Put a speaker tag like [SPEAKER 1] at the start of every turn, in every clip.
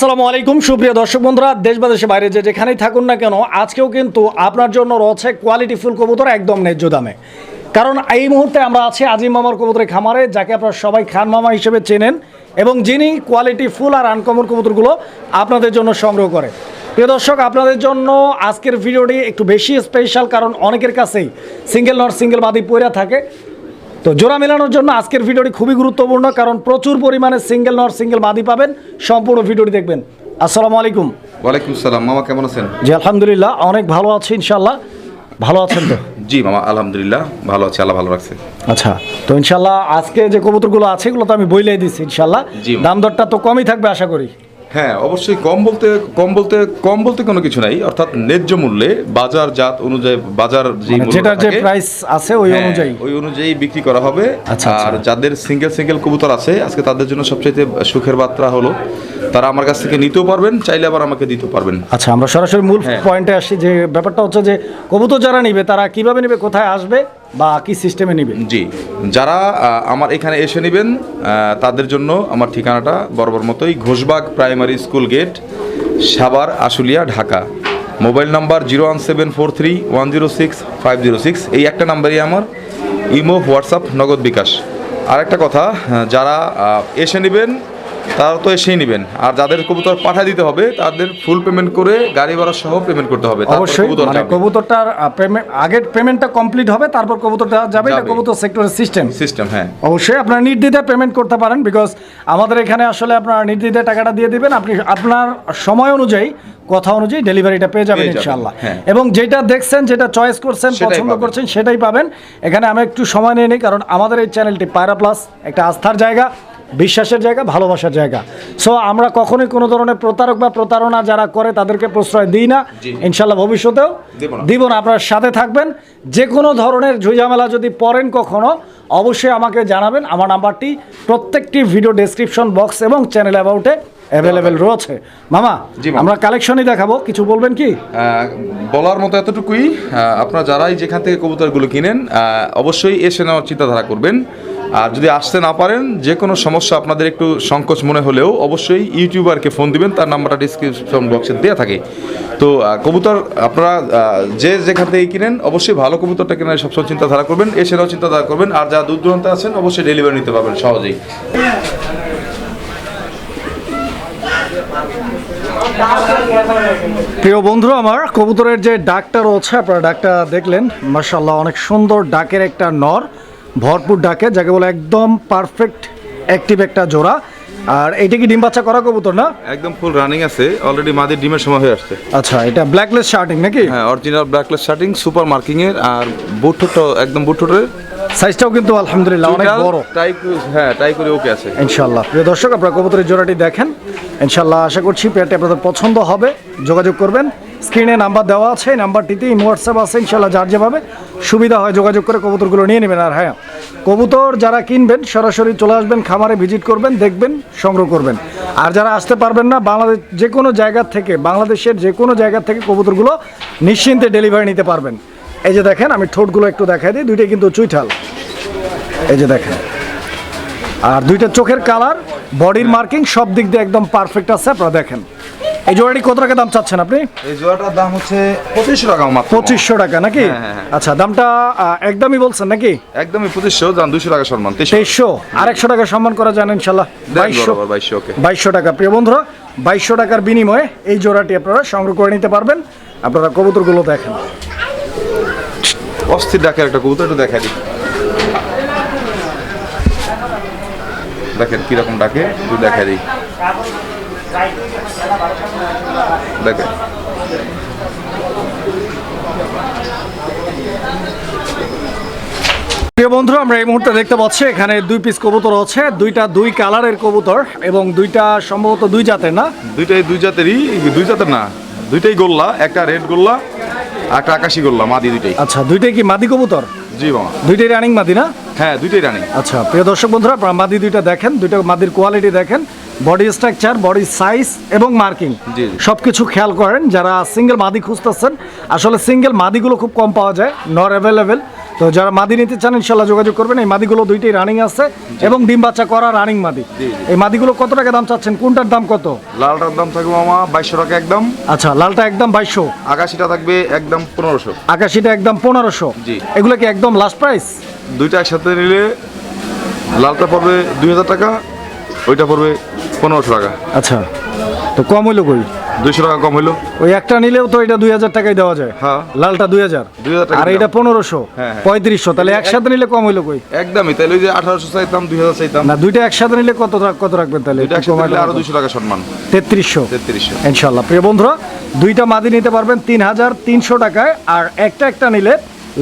[SPEAKER 1] আসসালামু আলাইকুম, সুপ্রিয় দর্শক বন্ধুরা, দেশ বা দেশের বাইরে যে যেখানেই থাকুন না কেন, আজকেও কিন্তু আপনার জন্য রয়েছে কোয়ালিটি ফুল কবুতর একদম ন্যায্য দামে। কারণ এই মুহূর্তে আমরা আছি আজিম মামার কবুতরের খামারে, যাকে আপনারা সবাই খান মামা হিসেবে চেনেন, এবং যিনি কোয়ালিটি ফুল আর আনকমন কবুতরগুলো আপনাদের জন্য সংগ্রহ করে। প্রিয় দর্শক, আপনাদের জন্য আজকের ভিডিওটি একটু বেশি স্পেশাল কারণ অনেকের কাছেই সিঙ্গেল নট সিঙ্গেল বাদি পইরা থাকে। তো জোড়া মেলানোর জন্য আজকের ভিডিওটি খুবই গুরুত্বপূর্ণ কারণ প্রচুর পরিমাণে সিঙ্গেল নট সিঙ্গেল বাদি পাবেন। সম্পূর্ণ ভিডিওটি দেখবেন। আসসালামু আলাইকুম।
[SPEAKER 2] ওয়ালাইকুম সালাম। মামা কেমন আছেন?
[SPEAKER 1] জি আলহামদুলিল্লাহ অনেক ভালো আছি ইনশাল্লাহ ভালো আছেন তো?
[SPEAKER 2] জি মামা আলহামদুলিল্লাহ ভালো আছে আল্লাহ ভালো রাখছে।
[SPEAKER 1] আচ্ছা তো ইনশাল্লাহ আজকে যে কবুতরগুলো আছে এগুলো তো আমি বইলেই দিচ্ছি ইনশাল্লাহ দাম দরটা তো কমই থাকবে আশা করি।
[SPEAKER 2] হ্যাঁ অবশ্যই কম বলতে কম বলতে কম বলতে কোনো কিছু নাই অর্থাৎ ন্যায্য মূল্যে বাজার জাত অনুযায়ী বাজার
[SPEAKER 1] মানে যেটার যে প্রাইস আছে ওই অনুযায়ী
[SPEAKER 2] ওই অনুযায়ী বিক্রি করা হবে
[SPEAKER 1] আচ্ছা,
[SPEAKER 2] আর
[SPEAKER 1] আচ্ছা।
[SPEAKER 2] যাদের সিঙ্গেল সিঙ্গেল কবুতর আছে আজকে তাদের জন্য সবচেয়ে সুখের বার্তা হলো তারা আমার কাছ থেকে নিতেও পারবেন চাইলে আবার আমাকে দিতে পারবেন
[SPEAKER 1] আচ্ছা আমরা সরাসরি মূল
[SPEAKER 2] হ্যাঁ।
[SPEAKER 1] পয়েন্টে আসি যে ব্যাপারটা হচ্ছে যে কবুতর যারা নিবে তারা কীভাবে নিবে কোথায় আসবে বা কি সিস্টেমে নিবে?
[SPEAKER 2] জি, যারা আমার এখানে এসে নেবেন তাদের জন্য আমার ঠিকানাটা বরাবর মতোই Ghoshbag primary school gate Savar Ashulia, Dhaka. Mobile number zero one seven four three one zero six five zero six. এই একটা নাম্বারই আমার, ইমো, হোয়াটসঅ্যাপ, নগদ বিকাশ। আর একটা কথা যারা এসে নেবেন তারা তো এসেই নেবেন। আর যাদের কবুতর পাঠা দিতে হবে তাদের ফুল পেমেন্ট করে গাড়ি ভাড়া সহ পেমেন্ট করতে হবে।
[SPEAKER 1] অবশ্যই মানে কবুতরটার পেমেন্ট আগের পেমেন্টটা কমপ্লিট হবে তারপর কবুতরটা যাবে এটা কবুতর সেক্টরের সিস্টেম
[SPEAKER 2] সিস্টেম হ্যাঁ।
[SPEAKER 1] অবশ্যই আপনার নির্দ্বিধায় পেমেন্ট করতে পারেন বিকজ আমাদের এখানে আসলে আপনার নির্দ্বিধায় টাকাটা দিয়ে দিবেন আপনি আপনার সময় অনুযায়ী কথা অনুযায়ী ডেলিভারিটা পেয়ে যাবেন ইনশাল্লাহ
[SPEAKER 2] হ্যাঁ।
[SPEAKER 1] এবং যেটা দেখছেন যেটা চয়েস করছেন পছন্দ করছেন সেটাই পাবেন। এখানে আমি একটু সময় নিয়ে নিই কারণ আমাদের এই চ্যানেলটি পায়রা প্লাস একটা আস্থার জায়গা। বিশ্বাসের জায়গা ভালোবাসার জায়গা। সো আমরা কখনোই কোনো ধরনের প্রতারক বা প্রতারণা যারা করে তাদেরকে প্রশ্রয় দিই না। ইনশাল্লাহ ভবিষ্যতেও
[SPEAKER 2] দেব না।
[SPEAKER 1] আপনার সাথে থাকবেন। যে কোনো ধরনের ঝুঁঝামেলা যদি পড়েন কখনো অবশ্যই আমাকে জানাবেন। আমার নাম্বারটি প্রত্যেকটি ভিডিও ডেসক্রিপশন বক্স এবং চ্যানেল অ্যাবাউটে অ্যাভেলেবেল রয়েছে। মামা আমরা কালেকশনই দেখাবো। কিছু বলবেন কি?
[SPEAKER 2] বলার মতো এতটুকুই। আপনারা যারাই যেখান থেকে কবুতরগুলো কিনেন অবশ্যই এসে নেওয়ার চিন্তাধারা করবেন। আর যদি আসতে না পারেন, যে কোনো সমস্যা আপনাদের একটু সংকোচ মনে হলেও অবশ্যই ইউটিউবারকে ফোন দিবেন, তার নাম্বারটা ডিসক্রিপশন বক্সে দেওয়া থাকে। তো কবুতর আপনারা যে যেখান থেকে কিনেন, অবশ্যই ভালো কবুতরটা কেনার সবসময় চিন্তাধারা করবেন, এছাড়াও চিন্তাধারা করবেন, আর যা দূর দূরান্তে আছেন, অবশ্যই ডেলিভারি নিতে পারবেন সহজেই।
[SPEAKER 1] প্রিয় বন্ধু আমার কবুতরের যে ডাকটা রয়েছে, আপনারা ডাকটা দেখলেন। মার্শাল্লাহ অনেক সুন্দর ডাকের একটা নর। ভরপুর ডাকে যাকে বলে একদম পারফেক্ট অ্যাক্টিভ একটা জোড়া। আর এটা কি ডিম বাচ্চা করা কবুতর না?
[SPEAKER 2] একদম ফুল রানিং আছে অলরেডি মাদের ডিমের সময় হয়ে আসছে।
[SPEAKER 1] আচ্ছা এটা ব্ল্যাকলেস শার্টিং নাকি?
[SPEAKER 2] হ্যাঁ original black lace shirting super marking এর আর বুটটা একদম বুটটের
[SPEAKER 1] সাইজটাও কিন্তু আলহামদুলিল্লাহ অনেক বড়।
[SPEAKER 2] টাই হ্যাঁ টাই করে ওকে আছে।
[SPEAKER 1] ইনশাল্লাহ প্রিয় দর্শক আপনারা কবুতরের জোড়াটি দেখেন। ইনশাল্লাহ আশা করছি পেয়ারটি আপনাদের পছন্দ হবে। যোগাযোগ করবেন। স্ক্রিনে নাম্বার দেওয়া আছে, এই নাম্বারটিতে হোয়াটসঅ্যাপ আছে ইনশাল্লাহ যার যেভাবে সুবিধা হয় যোগাযোগ করে কবুতরগুলো নিয়ে নেবেন। আর হ্যাঁ কবুতর যারা কিনবেন, সরাসরি চলে আসবেন, খামারে ভিজিট করবেন, দেখবেন, সংগ্রহ করবেন। আর যারা আসতে পারবেন না, বাংলাদেশ যে কোনো জায়গা থেকে, বাংলাদেশের যে কোনো জায়গা থেকে কবুতরগুলো নিশ্চিন্তে ডেলিভারি নিতে পারবেন। এই যে দেখেন, আমি ঠোঁটগুলো একটু দেখাই দিই, দুইটাই কিন্তু চুইঠাল। এই যে দেখেন, আর দুইটা চোখের কালার বডির মার্কিং সব দিক দিয়ে একদম পারফেক্ট আছে, আপনারা দেখেন। এই জোড়াটি কত টাকা দাম চাচ্ছেন আপনি?
[SPEAKER 2] এই জোড়াটার দাম হচ্ছে পঁচিশশো টাকা মাত্র।
[SPEAKER 1] পঁচিশশো টাকা নাকি?
[SPEAKER 2] হ্যাঁ, হ্যাঁ, হ্যাঁ।
[SPEAKER 1] আচ্ছা দামটা একদমই বলছেন নাকি?
[SPEAKER 2] একদমই পঁচিশশো দাম দুশো টাকা সম্মান তেইশশো।
[SPEAKER 1] আর আরেকশো টাকা সম্মান করা যান ইনশাল্লাহ। বাইশশো
[SPEAKER 2] বাইশশো
[SPEAKER 1] টাকা। প্রিয় বন্ধুরা বাইশশো টাকার বিনিময়ে এই জোড়াটি আপনারা সংগ্রহ করে নিতে পারবেন। আপনারা কবুতরগুলো দেখেন।
[SPEAKER 2] অস্থির ডাকের একটা কবুতর একটু দেখা দিই। দেখেন কীরকম ডাকে একটু দেখা দিই। দেখেন
[SPEAKER 1] প্রিয় বন্ধুরা আমরা এই মুহূর্তে দেখতে পাচ্ছি এখানে দুই পিস কবুতর আছে। দুইটা দুই কালারের কবুতর এবং দুইটা সম্ভবত দুই জাতের না?
[SPEAKER 2] দুইটাই দুই জাতেরই দুই জাতের না দুইটাই গোল্লা একটা রেড গোল্লা একটা আকাশি গোল্লা মাদি দুইটাই।
[SPEAKER 1] আচ্ছা দুইটাই কি মাদি কবুতর?
[SPEAKER 2] জি বাবা।
[SPEAKER 1] দুইটাই রানিং মাদি না?
[SPEAKER 2] হ্যাঁ দুইটাই রানিং
[SPEAKER 1] আচ্ছা প্রিয় দর্শক বন্ধুরা আপনারা মাদি দুইটা দেখেন দুইটা মাদির কোয়ালিটি দেখেন। বডি স্ট্রাকচার বডি সাইজ এবং মার্কিং। সব কিছু খেয়াল করেন যারা সিঙ্গেল মাদি খুঁজতেছেন আসলে সিঙ্গেল মাদিগুলো খুব কম পাওয়া যায় নর অ্যাভেলেবেল তো যারা মাদি নিতে চান ইনশাল্লাহ যোগাযোগ করবেন। এই মাদিগুলো দুইটাই রানিং আছে এবং ডিম বাচ্চা করা রানিং মাদি। এই মাদিগুলো কত টাকা দাম চাচ্ছেন? কোনটার দাম কত?
[SPEAKER 2] লালটার দাম থাকবে মামা বাইশশো টাকা একদম।
[SPEAKER 1] আচ্ছা লালটা একদম বাইশশো।
[SPEAKER 2] আকাশিটা থাকবে একদম পনেরোশো।
[SPEAKER 1] আকাশিটা একদম পনেরোশো।
[SPEAKER 2] জি।
[SPEAKER 1] এগুলো কি একদম লাস্ট প্রাইস
[SPEAKER 2] দুইটা একসাথে নিলে লালটা পড়বে দুই হাজার টাকা ওইটা পড়বে পনেরোশো টাকা।
[SPEAKER 1] আচ্ছা তো কম হইল কই?
[SPEAKER 2] দুইশো টাকা কম হইল।
[SPEAKER 1] ওই একটা নিলেও তো এটা দুই হাজার টাকায় দেওয়া যায়।
[SPEAKER 2] হ্যাঁ।
[SPEAKER 1] লালটা দুই হাজার।
[SPEAKER 2] 2000 টাকা
[SPEAKER 1] আর এটা পনেরোশো
[SPEAKER 2] হ্যাঁ, হ্যাঁ।
[SPEAKER 1] পঁয়ত্রিশশো তাহলে একসাথে নিলে কম হইল কই?
[SPEAKER 2] একদমই তাহলে ওই যে আঠারোশো চাইতাম দুই হাজার চাইতাম।
[SPEAKER 1] না দুইটা একসাথে নিলে কত কত রাখবেন তাহলে?
[SPEAKER 2] আরও দুইশো টাকা সম্মান।
[SPEAKER 1] তেত্রিশশো।
[SPEAKER 2] তেত্রিশশো।
[SPEAKER 1] ইনশাল্লাহ প্রিয় বন্ধুরা দুইটা মাদি নিতে পারবেন তিন হাজার তিনশো টাকায় আর একটা একটা নিলে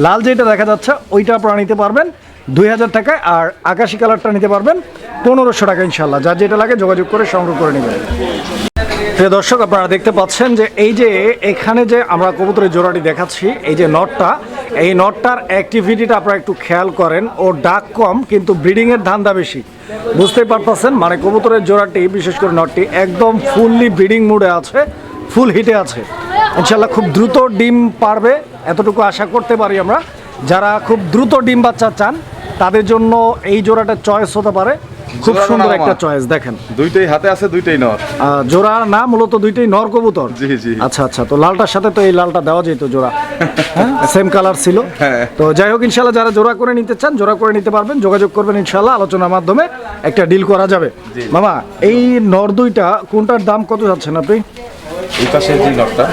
[SPEAKER 1] লাল যেটা দেখা যাচ্ছে ওইটা আপনারা নিতে পারবেন। দুই হাজার টাকায় আর আকাশি কালারটা নিতে পারবেন পনেরোশো টাকা ইনশাল্লাহ যার যেটা লাগে যোগাযোগ করে সংগ্রহ করে নেবেন। প্রিয় দর্শক, আপনারা দেখতে পাচ্ছেন যে এই যে এখানে যে আমরা কবুতরের জোড়াটি দেখাচ্ছি, এই যে নটটা, এই নটটার অ্যাক্টিভিটিটা আপনারা একটু খেয়াল করেন। ও ডাক কম, কিন্তু ব্রিডিংয়ের ধান্দা বেশি। বুঝতেই পারতেছেন? মানে কবুতরের জোড়াটি, বিশেষ করে নটটি, একদম ফুললি ব্রিডিং মুডে আছে ফুল হিটে আছে। ইনশাল্লাহ খুব দ্রুত ডিম পারবে, এতটুকু আশা করতে পারি আমরা। যারা খুব দ্রুত ডিম বাচ্চা চান তাদের জন্য এই জোড়াটা চয়েস হতে পারে। খুব সুন্দর একটা চয়েস দেখেন।
[SPEAKER 2] দুইটাই হাতে আছে দুইটাই নর।
[SPEAKER 1] জোড়ার না মূলত দুইটাই নর কবুতর।
[SPEAKER 2] জি, জি।
[SPEAKER 1] আচ্ছা আচ্ছা তো লালটার সাথে তো এই লালটা দেওয়া যেত জোড়া। হ্যাঁ সেম কালার ছিল।
[SPEAKER 2] হ্যাঁ।
[SPEAKER 1] তো যাই হোক ইনশাল্লাহ যারা জোড়া করে নিতে চান জোড়া করে নিতে পারবেন। যোগাযোগ করবেন ইনশাল্লাহ আলোচনার মাধ্যমে একটা ডিল করা যাবে। মামা এই নর দুইটা কোনটার দাম কত যাচ্ছেন আপনি?
[SPEAKER 2] এই পাশে যে নটটা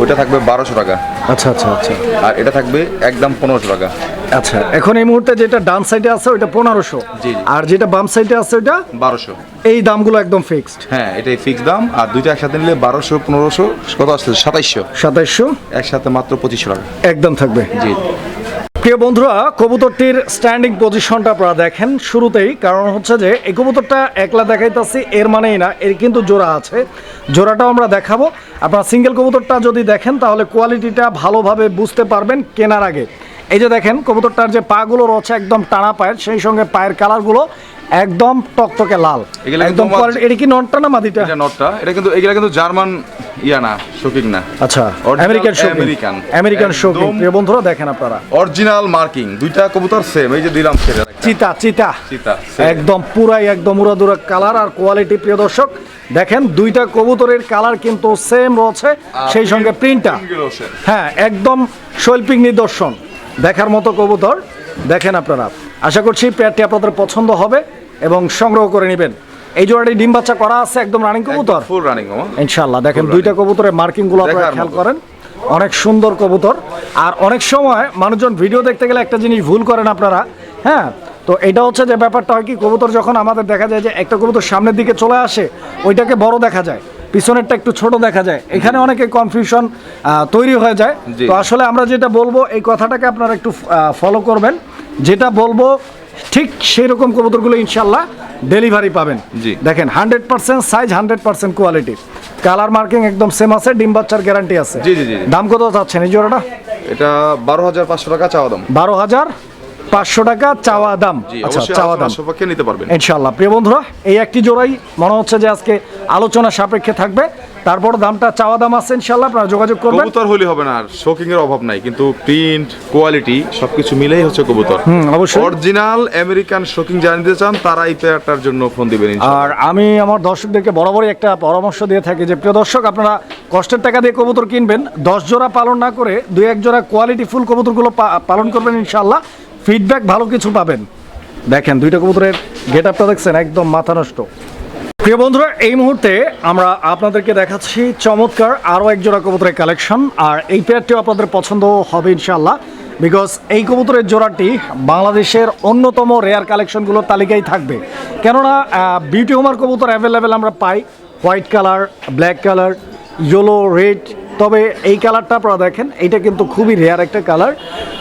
[SPEAKER 2] ওইটা থাকবে বারোশো টাকা।
[SPEAKER 1] আচ্ছা আচ্ছা আচ্ছা।
[SPEAKER 2] আর এটা থাকবে একদম পনেরোশো টাকা।
[SPEAKER 1] আচ্ছা এখন এই মুহূর্তে যেটা ডান সাইডে আছে ওইটা পনেরোশো। আর যেটা বাম সাইডে আছে ওইটা
[SPEAKER 2] বারোশো।
[SPEAKER 1] এই দামগুলো একদম ফিক্সড
[SPEAKER 2] হ্যাঁ এটাই ফিক্স দাম আর দুইটা একসাথে নিলে বারোশো পনেরোশো কত আসছে সাতাইশশো।
[SPEAKER 1] সাতাইশশো?
[SPEAKER 2] একসাথে মাত্র পঁচিশশো টাকা।
[SPEAKER 1] একদম থাকবে।
[SPEAKER 2] জি।
[SPEAKER 1] প্রিয় বন্ধুরা, কবুতরটির স্ট্যান্ডিং পজিশনটা আপনারা দেখেন শুরুতেই, কারণ হচ্ছে যে এই কবুতরটা একলা দেখাইতেছি, এর মানেই না, এর কিন্তু জোড়া আছে। জোড়াটাও আমরা দেখাবো। আপনারা সিঙ্গেল কবুতরটা যদি দেখেন, তাহলে কোয়ালিটিটা ভালোভাবে বুঝতে পারবেন কেনার আগে। এই যে দেখেন কবুতরটার যে পাগুলো রয়েছে একদম টানা পায়ের সেই সঙ্গে পায়ের কালারগুলো একদম টকটকে লাল। একদম এটা কি নটটা না মাদিটা?
[SPEAKER 2] এটা নটটা। এটা কিন্তু এগুলা কিন্তু জার্মান ইয়া না শোকিং না।
[SPEAKER 1] আচ্ছা American show king
[SPEAKER 2] American।
[SPEAKER 1] American show king প্রিয় বন্ধুরা দেখেন আপনারা।
[SPEAKER 2] অরিজিনাল মার্কিং দুইটা কবুতর সেম এই যে দিলাম সেটা।
[SPEAKER 1] চিতা চিতা।
[SPEAKER 2] চিতা,
[SPEAKER 1] একদম পুরাই একদম উড়াদুরা কালার আর কোয়ালিটি প্রিয় দর্শক। দেখেন দুইটা কবুতরের কালার কিন্তু সেম রয়েছে সেই সঙ্গে প্রিন্টটা হ্যাঁ একদম শৈল্পিক নিদর্শন। দেখার মতো কবুতর দেখেন আপনারা। আশা করছি পেয়ারটি আপনাদের পছন্দ হবে এবং সংগ্রহ করে নেবেন। এই জোড়াটি ডিম বাচ্চা করা আছে একদম রানিং কবুতর?
[SPEAKER 2] ফুল রানিং
[SPEAKER 1] ইনশাল্লাহ দেখেন দুইটা কবুতরের মার্কিংগুলো আপনারা খেয়াল করেন। অনেক সুন্দর কবুতর। আর অনেক সময় মানুষজন ভিডিও দেখতে গেলে একটা জিনিস ভুল করেন আপনারা। হ্যাঁ তো এটা হচ্ছে যে ব্যাপারটা হয় কি কবুতর যখন আমাদের দেখা যায় যে একটা কবুতর সামনের দিকে চলে আসে ওইটাকে বড় দেখা যায়। পিছনেরটা একটু ছোট দেখা যায়। এখানে অনেকে কনফিউশন তৈরি হয়ে যায়। তো আসলে আমরা যেটা বলব এই কথাটাকে আপনারা একটু ফলো করবেন। যেটা বলব ঠিক সেই রকম কবুতরগুলো ইনশাল্লাহ ডেলিভারি পাবেন।
[SPEAKER 2] জি।
[SPEAKER 1] দেখেন hundred percent size hundred percent quality colour marking একদম সেম আছে ডিম বাচ্চার গ্যারান্টি আছে।
[SPEAKER 2] জি, জি, জি।
[SPEAKER 1] দাম কত চাচ্ছেন এই জোড়াটা?
[SPEAKER 2] এটা বারো হাজার পাঁচশো টাকা চাওয়া দাম।
[SPEAKER 1] বারো হাজার পাঁচশো টাকা চাওয়া দাম। আচ্ছা চাওয়া দাম।
[SPEAKER 2] নিতে পারবেন।
[SPEAKER 1] ইনশাল্লাহ প্রিয় বন্ধুরা এই একটি জোড়াই মনে হচ্ছে যে আজকে আলোচনা সাপেক্ষে থাকবে। তারপর দামটা চাওয়া দাম আছে ইনশাল্লাহ আপনারা যোগাযোগ করবেন।
[SPEAKER 2] কবুতর হলে হবে না আর শোকিং এর অভাব নাই কিন্তু প্রিন্ট কোয়ালিটি সবকিছু মিলেই হচ্ছে কবুতর।
[SPEAKER 1] হুম, অবশ্যই।
[SPEAKER 2] অরিজিনাল আমেরিকান শোকিং যারা নিতে চান তারা এই পেয়ারটার জন্য ফোন দিবেন
[SPEAKER 1] আর আমি আমার দর্শকদেরকে বরাবরই একটা পরামর্শ দিয়ে থাকি যে প্রিয় দর্শক আপনারা কষ্টের টাকা দিয়ে কবুতর কিনবেন। দশ জোড়া পালন না করে দুই এক জোড়া কোয়ালিটি ফুল কবুতরগুলো পালন করবেন ইনশাল্লাহ ফিডব্যাক ভালো কিছু পাবেন। দেখেন, দুইটা কবুতরের গেট আপটা দেখছেন, একদম মাথা নষ্ট। প্রিয় বন্ধুরা, এই মুহূর্তে আমরা আপনাদেরকে দেখাচ্ছি চমৎকার আরও এক জোড়া কবুতরের কালেকশন আর এই পেয়ারটিও আপনাদের পছন্দ হবে ইনশাল্লাহ বিকজ এই কবুতরের জোড়াটি বাংলাদেশের অন্যতম রেয়ার কালেকশনগুলোর তালিকায় থাকবে। কেননা বিউটি হোমার কবুতর অ্যাভেলেবেল আমরা পাই white colour black colour yellow red তবে এই কালারটা আপনারা দেখেন, এইটা কিন্তু খুবই রেয়ার একটা কালার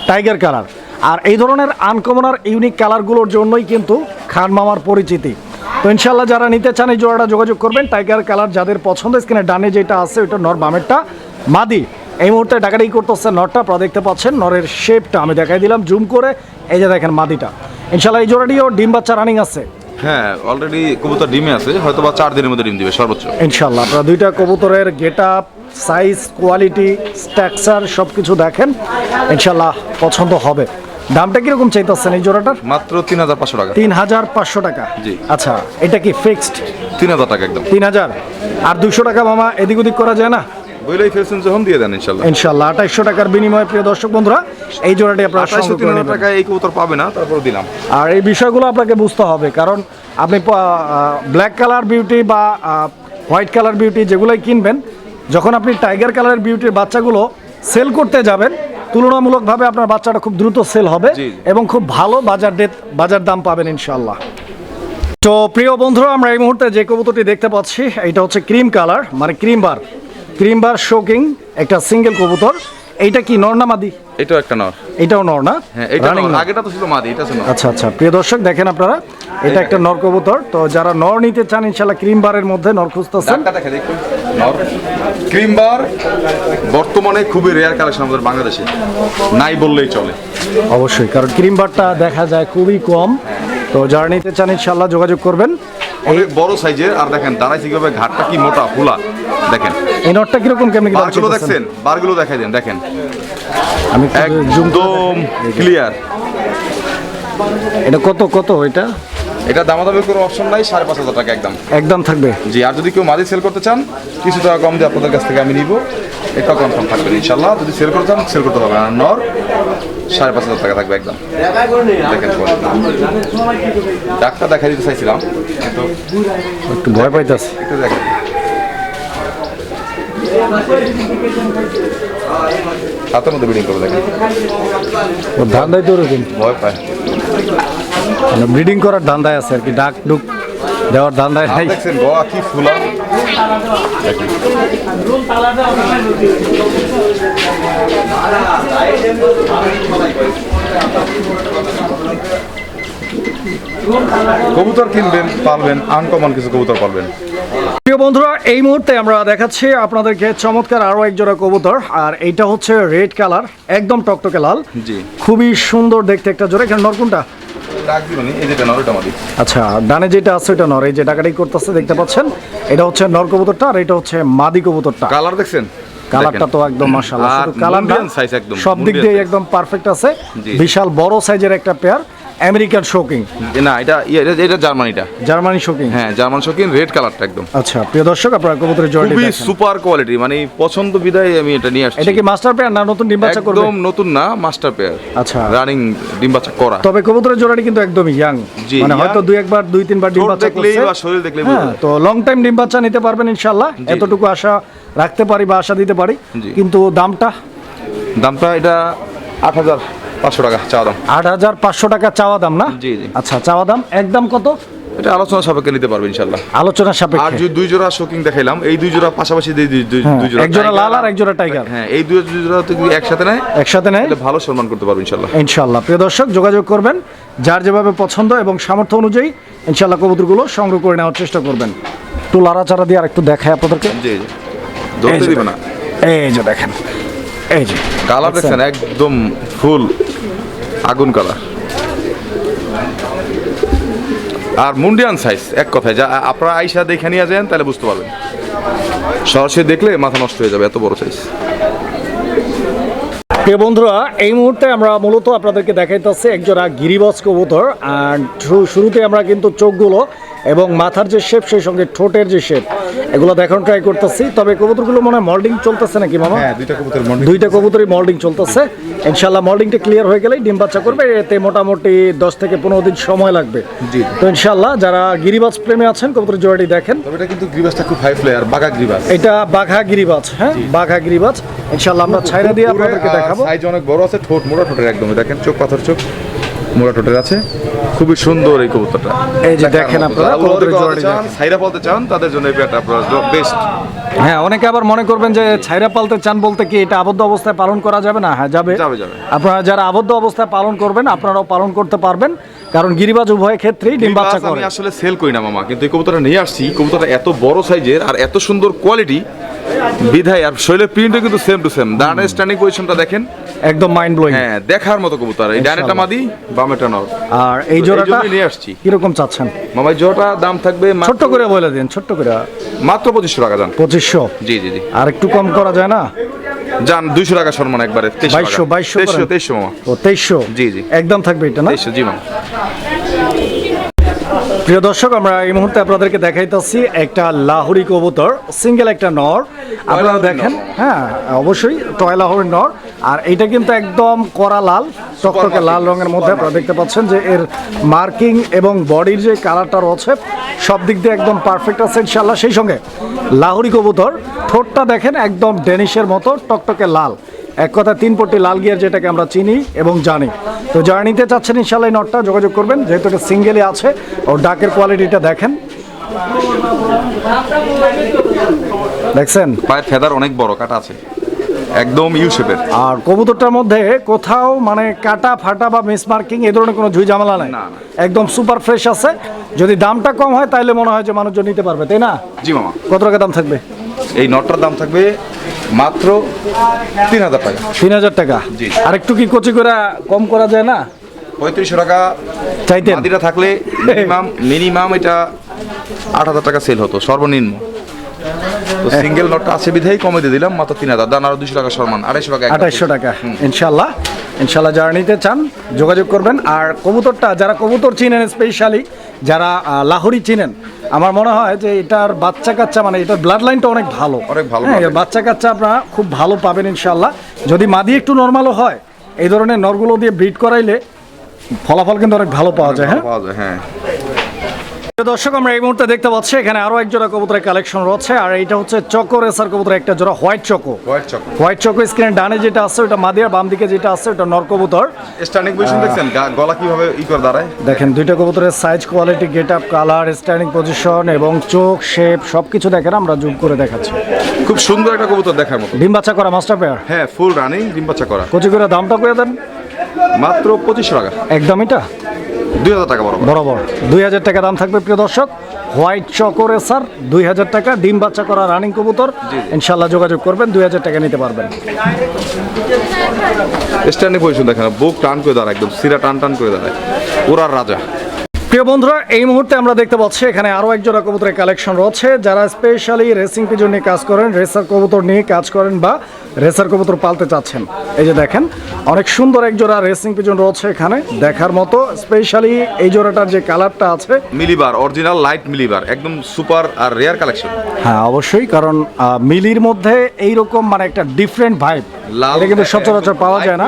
[SPEAKER 1] টাইগার কালার আর এই ধরনের আনকমন আর ইউনিক কালারগুলোর জন্যই কিন্তু খান মামার পরিচিতি। তো ইনশাল্লাহ যারা নিতে চান এই জোড়াটা যোগাযোগ করবেন। টাইগার কালার যাদের পছন্দ স্ক্রিনে ডানে যেটা আছে ওইটা নর বামেরটা। মাদি এই মুহূর্তে ডাকাডাকি করতেছে নরটা আপনারা দেখতে পাচ্ছেন নরের শেপটা আমি দেখাই দিলাম জুম করে এই যে দেখেন মাদিটা। ইনশাল্লাহ এই জোড়াটিও ডিম বাচ্চা রানিং আছে।
[SPEAKER 2] হ্যাঁ অলরেডি কবুতর ডিমে আছে হয়তো বা চার দিনের মধ্যে ডিম দিবে সর্বোচ্চ।
[SPEAKER 1] ইনশাল্লাহ আপনারা দুইটা কবুতরের get up size quality structure সব কিছু দেখেন। ইনশাল্লাহ পছন্দ হবে। দামটা কীরকম চাইতেছেন এই জোড়াটার?
[SPEAKER 2] মাত্র তিন হাজার পাঁচশো টাকা।
[SPEAKER 1] তিন হাজার পাঁচশো টাকা।
[SPEAKER 2] জি।
[SPEAKER 1] আচ্ছা এটা কি ফিক্সড
[SPEAKER 2] তিন হাজার টাকা একদম।
[SPEAKER 1] তিন হাজার। আর দুশো টাকা মামা এদিক ওদিক করা যায় না?
[SPEAKER 2] বইলেই ফেলছেন যখন দিয়ে দেন ইনশাল্লাহ।
[SPEAKER 1] ইনশাল্লাহ আঠাইশশো টাকার বিনিময়ে প্রিয় দর্শক বন্ধুরা এই জোড়াটি আপনারা
[SPEAKER 2] আঠাইশো
[SPEAKER 1] সংগ্রহ
[SPEAKER 2] তিন হাজার। টাকা এই কবুতর পাবে না তারপর দিলাম।
[SPEAKER 1] আর এই বিষয়গুলো আপনাকে বুঝতে হবে কারণ আপনি ব্ল্যাক কালার বিউটি বা হোয়াইট কালার বিউটি যেগুলোই কিনবেন যখন আপনি টাইগার কালারের বিউটির বাচ্চাগুলো সেল করতে যাবেন তুলনামূলকভাবে আপনার বাচ্চাটা খুব দ্রুত সেল হবে। এবং খুব ভালো বাজার ডেট বাজার দাম পাবেন ইনশাল্লাহ তো প্রিয় বন্ধুরা আমরা এই মুহূর্তে যে কবুতরটি দেখতে পাচ্ছি এটা হচ্ছে ক্রিম কালার মানে cream bar cream bar show king একটা সিঙ্গেল কবুতর। এইটা কি নর না মাদি?
[SPEAKER 2] এটাও একটা নর।
[SPEAKER 1] এটাও নর না?
[SPEAKER 2] হ্যাঁ এটা। আগেটা তো ছিল মাদি এটা ছিল
[SPEAKER 1] আচ্ছা আচ্ছা। প্রিয় দর্শক দেখেন আপনারা এটা একটা নর কবুতর। তো যারা নর নিতে চান ইনশাল্লাহ ক্রিম বারের মধ্যে নর খুঁজতেছেন।
[SPEAKER 2] নর ক্রিম বার বর্তমানে খুবই রেয়ার কালেকশন আমাদের বাংলাদেশে। নাই বললেই চলে।
[SPEAKER 1] অবশ্যই কারণ ক্রিম বারটা দেখা যায় খুবই কম। তো যারা নিতে চান ইনশাল্লাহ যোগাযোগ করবেন।
[SPEAKER 2] অনেক বড় সাইজের আর দেখেন দাঁড়াইছে কীভাবে ঘাটটা কি মোটা ফুলা। দেখেন।
[SPEAKER 1] এই নরটা কীরকম কেমনি
[SPEAKER 2] বারগুলো? দেখছেন? বারগুলো দেখাই দেন দেখেন।
[SPEAKER 1] আমি
[SPEAKER 2] একদম ক্লিয়ার
[SPEAKER 1] এটা কত কত এটা?
[SPEAKER 2] এটা দামাদামি কোনো অপশন নাই সাড়ে পাঁচ হাজার টাকা একদম।
[SPEAKER 1] একদম থাকবে।
[SPEAKER 2] জি আর যদি কেউ মাদি সেল করতে চান কিছু টাকা কম দিয়ে আপনাদের কাছ থেকে আমি নিব। এটা কনফার্ম থাকবে ইনশাল্লাহ যদি সেল করতে চান সেল করতে হবে আর নর সাড়ে পাঁচ হাজার টাকা থাকবে একদম। দেখেন ডাক্তার দেখা দিতে চাইছিলাম
[SPEAKER 1] একটু ভয় পাইতেছে।
[SPEAKER 2] একটু দেখেন। হাতের মধ্যে বিডিং করে দেখেন।
[SPEAKER 1] ওর ধান্দায় তো ওরকম
[SPEAKER 2] ভয় পায়।
[SPEAKER 1] মানে ব্রিডিং করার ধান্দায় আছে আর কি ডাক ডুক দেওয়ার ধান্দায় নাই।
[SPEAKER 2] দেখছেন গোয়া কি ফুলা কবুতর কিনবেন পালবেন আনকমন কিছু কবুতর পালবেন।
[SPEAKER 1] প্রিয় বন্ধুরা এই মুহূর্তে আমরা দেখাচ্ছি আপনাদেরকে চমৎকার আরও এক জোড়া কবুতর আর এইটা হচ্ছে রেড কালার একদম টকটকে লাল।
[SPEAKER 2] জি।
[SPEAKER 1] খুবই সুন্দর দেখতে একটা জোড়া। এখানে নরকুনটা? আচ্ছা ডানে যেটা আছে ওটা নর এই যে ডাকাডাকি করতেছে দেখতে পাচ্ছেন? এটা হচ্ছে নর কবুতরটা আর এটা হচ্ছে মাদি কবুতরটা।
[SPEAKER 2] কালার দেখছেন?
[SPEAKER 1] কালারটা তো একদম মাশাআল্লাহ শুধু কালার না সব দিক দিয়ে একদম পারফেক্ট আছে। বিশাল বড় সাইজের একটা পেয়ার আমেরিকান শোকিং
[SPEAKER 2] না এটা ইয়ে, এটা এটা জার্মানিটা।
[SPEAKER 1] জার্মানি শোকিং
[SPEAKER 2] হ্যাঁ জার্মান শোকিং রেড কালারটা একদম।
[SPEAKER 1] আচ্ছা প্রিয় দর্শক আপনারা কবুতরের জোড়াটি
[SPEAKER 2] খুবই সুপার কোয়ালিটি মানে পছন্দ বিদায় আমি এটা নিয়ে আসছি।
[SPEAKER 1] এটা কি মাস্টার পেয়ার না নতুন ডিম বাচ্চা করবে?
[SPEAKER 2] একদম নতুন না মাস্টার পেয়ার
[SPEAKER 1] আচ্ছা।
[SPEAKER 2] রানিং ডিম বাচ্চা করা।
[SPEAKER 1] তবে কবুতরের জোড়াটি কিন্তু একদমই ইয়াং মানে হয়তো দুই একবার দুই তিনবার ডিম বাচ্চা
[SPEAKER 2] দেখলেই
[SPEAKER 1] করছে।
[SPEAKER 2] বা শরীর দেখলেই
[SPEAKER 1] হ্যাঁ তো লং টাইম ডিম বাচ্চা নিতে পারবেন ইনশাল্লাহ
[SPEAKER 2] জি।
[SPEAKER 1] এতটুকু আশা রাখতে পারি বা আশা দিতে পারি। কিন্তু দামটা?
[SPEAKER 2] দামটা এটা আট হাজার। পাঁচশো টাকা চা দাম।
[SPEAKER 1] আট হাজার পাঁচশো টাকা চাওয়া দাম না?
[SPEAKER 2] জি, জি।
[SPEAKER 1] আচ্ছা চাওয়া দাম একদম কত?
[SPEAKER 2] এটা আলোচনা সাপেক্ষে নিতে পারবে ইনশাল্লাহ
[SPEAKER 1] আলোচনা
[SPEAKER 2] আর
[SPEAKER 1] সাপেক্ষে
[SPEAKER 2] দুই জোড়া শোকিং দেখাইলাম এই দুই জোড়া পাশাপাশি দুই দুই- দুই
[SPEAKER 1] হ্যাঁ,
[SPEAKER 2] দুই জোড়া
[SPEAKER 1] এক জোড়া লাল আর এক জোড়া টাইগার।
[SPEAKER 2] হ্যাঁ এই দুই দুই জোড়া যদি একসাথে নেয়।
[SPEAKER 1] একসাথে নেয়?
[SPEAKER 2] তাহলে ভালো সম্মান করতে পারবে ইনশাল্লাহ
[SPEAKER 1] ইনশাল্লাহ প্রিয় দর্শক যোগাযোগ করবেন যার যেভাবে পছন্দ এবং সামর্থ্য অনুযায়ী ইনশাল্লাহ কবুতরগুলো সংগ্রহ করে নেওয়ার চেষ্টা করবেন। একটু লাড়াচাড়া দিয়ে আর একটু দেখায় আপনাদেরকে।
[SPEAKER 2] জি জি।
[SPEAKER 1] এই
[SPEAKER 2] ধরতে
[SPEAKER 1] যে
[SPEAKER 2] দিবে না।
[SPEAKER 1] এই যে দেখেন। এই যে
[SPEAKER 2] কালার দেখছেন একদম ফুল। আগুন কালার আর মুন্ডিয়ান সাইজ এক কথায়, যা আপনারা আইসা দেখে নিয়ে যান, তাহলে বুঝতে পারবেন। সরাসরি দেখলে মাথা নষ্ট হয়ে যাবে, এত বড় সাইজ
[SPEAKER 1] প্রিয় বন্ধুরা, এই মুহূর্তে আমরা মূলত আপনাদেরকে দেখাইতেছি একজোড়া গিরিবাজ কবুতর, আর শুরুতে আমরা কিন্তু চোখগুলো এবং মাথার যে শেপ সেই সঙ্গে ঠোঁটের যে শেপ এগুলো দেখানো ট্রাই করতেছি। তবে কবুতরগুলো মনে হয় মল্ডিং চলতেছে নাকি মামা?
[SPEAKER 2] হ্যাঁ দুইটা কবুতর
[SPEAKER 1] দুইটা কবুতরই মল্ডিং চলতেছে। ইনশাল্লাহ মল্ডিংটা ক্লিয়ার হয়ে গেলেই ডিম বাচ্চা করবে। এতে মোটামুটি দশ থেকে পনেরো দিন সময় লাগবে।
[SPEAKER 2] জি।
[SPEAKER 1] তো ইনশাল্লাহ যারা গিরিবাজ প্রেমে আছেন কবুতর জোড়াটি দেখেন।
[SPEAKER 2] এটা কিন্তু গ্রিবাসটা খুব হাই ফ্লেয়ার বাঘা গ্রিবাস
[SPEAKER 1] এটা বাঘা গিরিবাজ হ্যাঁ? বাঘা গিরিবাজ। ইনশাল্লাহ আমরা ছাইরা দিয়ে আপনাদেরকে দেখাবো।
[SPEAKER 2] সাইজ অনেক বড় আছে ঠোঁট মোড়া ঠোঁটের একদম। দেখেন চোখ পাথর চোখ। মোড়া টোটের আছে। খুবই সুন্দর এই কবুতরটা।
[SPEAKER 1] এই যে দেখেন আপনারা কবুতরের জোড়াটি
[SPEAKER 2] চান, ছাইরা বলতে চান তাদের জন্য এই পেয়ারটা আপনারা বেস্ট
[SPEAKER 1] হ্যাঁ অনেকে আবার মনে করবেন যে ছাইরা পালতে চান বলতে কি এটা আবদ্ধ অবস্থায় পালন করা যাবে? না হ্যাঁ যাবে।
[SPEAKER 2] যাবে, যাবে।
[SPEAKER 1] আপনারা যারা আবদ্ধ অবস্থায় পালন করবেন আপনারাও পালন করতে পারবেন। কারণ গিরিবাজ উভয় ক্ষেত্রেই ডিম বাচ্চা করে।
[SPEAKER 2] আমি আসলে সেল করি না মামা কিন্তু এই কবুতরটা নিয়ে আসছি। কবুতরটা এত বড় সাইজের আর এত সুন্দর কোয়ালিটি বিধায় আর শৈলের প্রিন্টও কিন্তু সেম টু সেম দাঁড়ানোর স্ট্যান্ডিং পজিশনটা দেখেন।
[SPEAKER 1] একদম মাইন্ড ব্লোয়িং
[SPEAKER 2] হ্যাঁ দেখার মতো কবুতর। এই ডানেটা মাদি বামেটা নর।
[SPEAKER 1] আর এই জোড়াটা
[SPEAKER 2] নিয়ে আসছি।
[SPEAKER 1] কীরকম চাচ্ছেন?
[SPEAKER 2] মামা জোড়াটা দাম থাকবে
[SPEAKER 1] ছোট্ট করে বলে দিন ছোট্ট করে।
[SPEAKER 2] মাত্র পঁচিশশো টাকা যান
[SPEAKER 1] পঁচিশশো
[SPEAKER 2] জি জি জি।
[SPEAKER 1] আর একটু কম করা যায় না?
[SPEAKER 2] যান দুইশো টাকা সম্মান একবারে
[SPEAKER 1] বাইশশো বাইশশো
[SPEAKER 2] তেইশশো তেইশশো মামা।
[SPEAKER 1] ও তেইশশো?
[SPEAKER 2] জি, জি।
[SPEAKER 1] একদম থাকবে এটা না?
[SPEAKER 2] তেইশশো জি মামা।
[SPEAKER 1] প্রিয় দর্শক আমরা এই মুহূর্তে আপনাদেরকে দেখাইতেছি একটা লাহুরি কবুতর সিঙ্গেল একটা নর। আপনারা দেখেন হ্যাঁ অবশ্যই টয় লাহোরি নর। আর এটা কিন্তু একদম কড়া লাল টকটকে লাল রঙের মধ্যে আপনারা দেখতে পাচ্ছেন যে এর মার্কিং এবং বডির যে কালারটা রয়েছে সব দিক দিয়ে একদম পারফেক্ট আছে ইনশাল্লাহ সেই সঙ্গে লাহুরি কবুতর ঠোঁটটা দেখেন একদম ডেনিশের মতো টকটকে লাল। এক কথা তিন পট্টি লাল গিয়ার যেটাকে আমরা চিনি এবং জানি। তো যারা নিতে চাচ্ছেন ইনশাল্লাহ এই নটটা যোগাযোগ করবেন যেহেতু এটা সিঙ্গেলই আছে ও ডাকের কোয়ালিটিটা দেখেন। দেখছেন?
[SPEAKER 2] পায়ের ফেদার অনেক বড় কাটা আছে। একদম ইউ শেপের
[SPEAKER 1] আর কবুতরটার মধ্যে কোথাও মানে কাটা ফাটা বা মিস মার্কিং এ ধরনের কোনো ঝুই ঝামেলা নাই। একদম সুপার ফ্রেশ আছে। যদি দামটা কম হয় তাহলে মনে হয় যে মানুষজন নিতে পারবে তাই না?
[SPEAKER 2] জি মামা।
[SPEAKER 1] কত টাকা দাম থাকবে?
[SPEAKER 2] এই নটটার দাম থাকবে মাত্র তিন হাজার টাকা।
[SPEAKER 1] তিন হাজার টাকা।
[SPEAKER 2] জি।
[SPEAKER 1] আর একটু কি কচি করে কম করা যায় না?
[SPEAKER 2] পঁয়ত্রিশশো টাকা। চাইতে থাকলে মিনিমাম মিনিমাম এটা আট হাজার টাকা সেল হতো সর্বনিম্ন। তো সিঙ্গেল নটটা আছে বিধাই কমে দিয়ে দিলাম মাত্র তিন হাজার। দান আরও দুশো টাকা সম্মান আড়াইশো টাকা
[SPEAKER 1] আঠাইশশো টাকা। ইনশাল্লাহ ইনশাল্লাহ যারা নিতে চান যোগাযোগ করবেন। আর কবুতরটা যারা কবুতর চিনেন স্পেশালি যারা লাহোরি চিনেন আমার মনে হয় যে এটার বাচ্চা কাচ্চা মানে এটার ব্লাড লাইনটা অনেক ভালো।
[SPEAKER 2] অনেক ভালো
[SPEAKER 1] হ্যাঁ, এর বাচ্চা কাচ্চা আপনারা খুব ভালো পাবেন ইনশাল্লাহ যদি মাদি একটু নর্মালও হয় এই ধরনের নরগুলো দিয়ে ব্রিড করাইলে ফলাফল কিন্তু অনেক ভালো পাওয়া যায় হ্যাঁ?
[SPEAKER 2] পাওয়া যায় হ্যাঁ।
[SPEAKER 1] দর্শক আমরা এই মুহূর্তে দেখতে পাচ্ছি এখানে আরও এক জোড়া কবুতরের কালেকশন রয়েছে আর এটা হচ্ছে চকো রেসার কবুতরের একটা জোড়া white choco.
[SPEAKER 2] White choco.
[SPEAKER 1] White choco স্ক্রিনের ডানে যেটা আছে ওটা মাদিয়ার বাম দিকে যেটা আছে ওটা নর কবুতর।
[SPEAKER 2] স্ট্যান্ডিং পজিশন দেখছেন? গলা কীভাবে ই করে দাঁড়ায়?
[SPEAKER 1] দেখেন দুইটা কবুতরের size quality get up colour standing position এবং চোখ শেপ সবকিছু দেখেন আমরা জুম করে দেখাচ্ছি।
[SPEAKER 2] খুব সুন্দর একটা কবুতর দেখার মতো।
[SPEAKER 1] ডিম বাচ্চা করা মাস্টার পেয়ার
[SPEAKER 2] হ্যাঁ ফুল রানিং ডিম বাচ্চা করা।
[SPEAKER 1] কচি করে দামটা করে দেন।
[SPEAKER 2] মাত্র পঁচিশশো টাকা।
[SPEAKER 1] একদম এটা?
[SPEAKER 2] দুই হাজার টাকা বরাবর।
[SPEAKER 1] বরাবর। দুই হাজার টাকা দাম থাকবে প্রিয় দর্শক। হোয়াইট চকো রেসার দুই হাজার টাকা। ডিম বাচ্চা করা রানিং কবুতর। ইনশাল্লাহ যোগাযোগ করবেন দুই হাজার টাকা নিতে পারবেন।
[SPEAKER 2] স্ট্যান্ডিং পজিশন দেখেন বুক টান করে দাঁড়ায় একদম সিরা টান টান করে দাঁড়ায়। ওরার রাজা।
[SPEAKER 1] প্রিয় বন্ধুরা এই মুহূর্তে আমরা দেখতে পাচ্ছি এখানে আরও এক জোড়া কবুতরের কালেকশন রয়েছে। যারা স্পেশালি রেসিং পিজন নিয়ে কাজ করেন রেসার কবুতর নিয়ে কাজ করেন বা রেসার কবুতর পালতে চাচ্ছেন এই যে দেখেন অনেক সুন্দর এক জোড়া রেসিং পিজন রয়েছে এখানে দেখার মতো। স্পেশালি এই জোড়াটার যে কালারটা আছে
[SPEAKER 2] মিলিবার অরিজিনাল লাইট মিলিবার একদম সুপার আর রেয়ার কালেকশন
[SPEAKER 1] হ্যাঁ অবশ্যই কারণ মিলির মধ্যে এইরকম মানে একটা ডিফারেন্ট ভাইব এটা কিন্তু সচরাচর পাওয়া যায় না।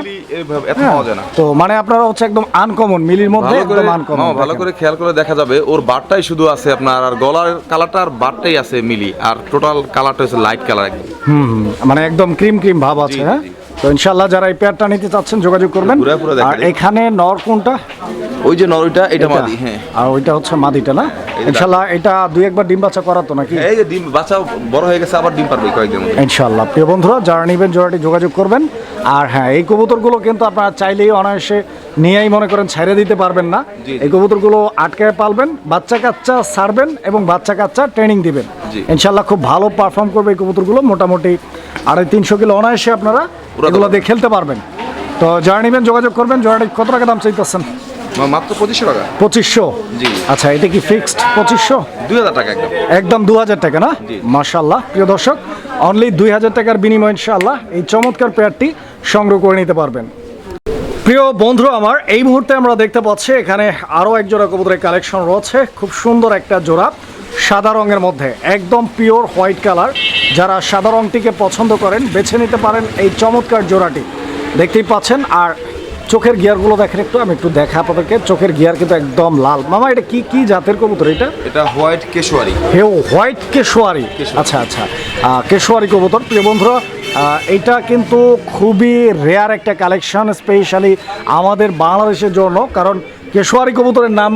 [SPEAKER 1] হ্যাঁ,
[SPEAKER 2] পাওয়া যায় না।
[SPEAKER 1] তো মানে আপনারা হচ্ছে একদম আনকমন মিলির মধ্যে একদম আনকমন
[SPEAKER 2] ভালো করে খেয়াল করে দেখা যাবে ওর বারটাই শুধু আছে আপনার আর গলার কালারটা আর বারটাই আছে মিলি আর টোটাল কালারটা হচ্ছে লাইট কালার একদম।
[SPEAKER 1] হুম মানে একদম ক্রিম ক্রিম ভাব আছে হ্যাঁ? তো ইনশাল্লাহ যারা এই পেয়ারটা নিতে চাচ্ছেন যোগাযোগ করবেন। আর এখানে নর কোনটা?
[SPEAKER 2] ওই যে এটা? মাদি হ্যাঁ।
[SPEAKER 1] আর ওইটা হচ্ছে মাদিটা না? ইনশাল্লাহ এটা দুই একবার ডিম বাচ্চা করাতো নাকি?
[SPEAKER 2] এই যে ডিম বাচ্চা বড় হয়ে গেছে আবার ডিম পারবে কয়েকদিন
[SPEAKER 1] ইনশাল্লাহ প্রিয় বন্ধুরা যারা নেবেন জোড়াটি যোগাযোগ করবেন। আর হ্যাঁ এই কবুতরগুলো কিন্তু আপনারা চাইলেই অনায়াসে নিয়েই মনে করেন ছেড়ে দিতে পারবেন না। এই কবুতরগুলো আটকায় পালবেন বাচ্চা কাচ্চা ছাড়বেন এবং বাচ্চা কাচ্চা ট্রেনিং দিবেন। ইনশাল্লাহ খুব ভালো পারফর্ম করবে এই কবুতরগুলো মোটামুটি আড়াই তিনশো কিলো অনায়াসে আপনারা এগুলো দিয়ে খেলতে পারবেন। তো যারা নেবেন যোগাযোগ করবেন জোড়াটি কত টাকা দাম চাইতেছেন?
[SPEAKER 2] মাত্র পঁচিশশো টাকা।
[SPEAKER 1] পঁচিশশো? আচ্ছা এটা কি ফিক্সড পঁচিশশো?
[SPEAKER 2] দুই হাজার টাকা একদম।
[SPEAKER 1] একদম দু হাজার টাকা না? মাশাল্লাহ প্রিয় দর্শক অনলি দুই হাজার টাকার বিনিময় ইনশাল্লাহ এই চমৎকার পেয়ারটি সংগ্রহ করে নিতে পারবেন। প্রিয় বন্ধু আমার এই মুহূর্তে আমরা দেখতে পাচ্ছি এখানে আরও এক জোড়া কবুতরের কালেকশন রয়েছে। খুব সুন্দর একটা জোড়া সাদা রঙের মধ্যে একদম পিওর হোয়াইট কালার যারা সাদা রঙটিকে পছন্দ করেন বেছে নিতে পারেন এই চমৎকার জোড়াটি। দেখতেই পাচ্ছেন আর চোখের গিয়ারগুলো দেখেন একটু আমি একটু দেখা আপনাদেরকে। চোখের গিয়ার কিন্তু একদম লাল। মামা এটা কি কি জাতের কবুতর এটা?
[SPEAKER 2] এটা হোয়াইট কেশোয়ারি।
[SPEAKER 1] হেও হোয়াইট কেশোয়ারি। আচ্ছা আচ্ছা। কেশোয়ারি কবুতর। প্রিয় বন্ধুরা এটা কিন্তু খুবই রেয়ার একটা কালেকশন স্পেশালি আমাদের বাংলাদেশের জন্য কারণ কেশোয়ারি কবুতরের নাম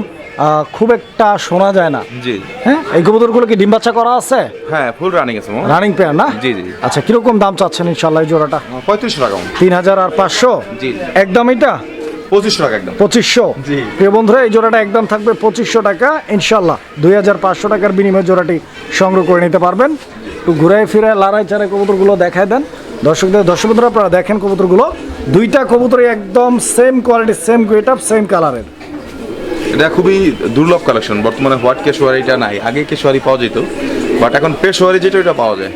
[SPEAKER 1] খুব একটা শোনা যায় না।
[SPEAKER 2] জি।
[SPEAKER 1] হ্যাঁ? এই কবুতরগুলো কি ডিম বাচ্চা করা আছে?
[SPEAKER 2] হ্যাঁ ফুল রানিং আছে
[SPEAKER 1] রানিং পেয়ার না?
[SPEAKER 2] জি, জি।
[SPEAKER 1] আচ্ছা কীরকম দাম চাচ্ছেন ইনশাল্লাহ এই জোড়াটা?
[SPEAKER 2] পঁয়ত্রিশশো টাকা।
[SPEAKER 1] তিন হাজার আর পাঁচশো?
[SPEAKER 2] জি।
[SPEAKER 1] একদম এটা?
[SPEAKER 2] পঁচিশশো টাকা একদম।
[SPEAKER 1] পঁচিশশো?
[SPEAKER 2] জি।
[SPEAKER 1] প্রিয় বন্ধুরা এই জোড়াটা একদম থাকবে পঁচিশশো টাকা। ইনশাল্লাহ দুই হাজার পাঁচশো টাকার বিনিময়ে জোড়াটি সংগ্রহ করে নিতে পারবেন। একটু ঘুরে ফিরে লড়াই চারে কবুতরগুলো দেখায় দেন। দর্শকদের দর্শক বন্ধুরা আপনারা দেখেন কবুতরগুলো। দুইটা কবুতরই একদম same quality same get up same কালারের
[SPEAKER 2] এটা খুবই দুর্লভ কালেকশন বর্তমানে হোয়াইট কেশোয়ারিটা নাই। আগে কেশোয়ারি পাওয়া যেত বাট এখন পেশোয়ারি যেটা ওটা পাওয়া যায়।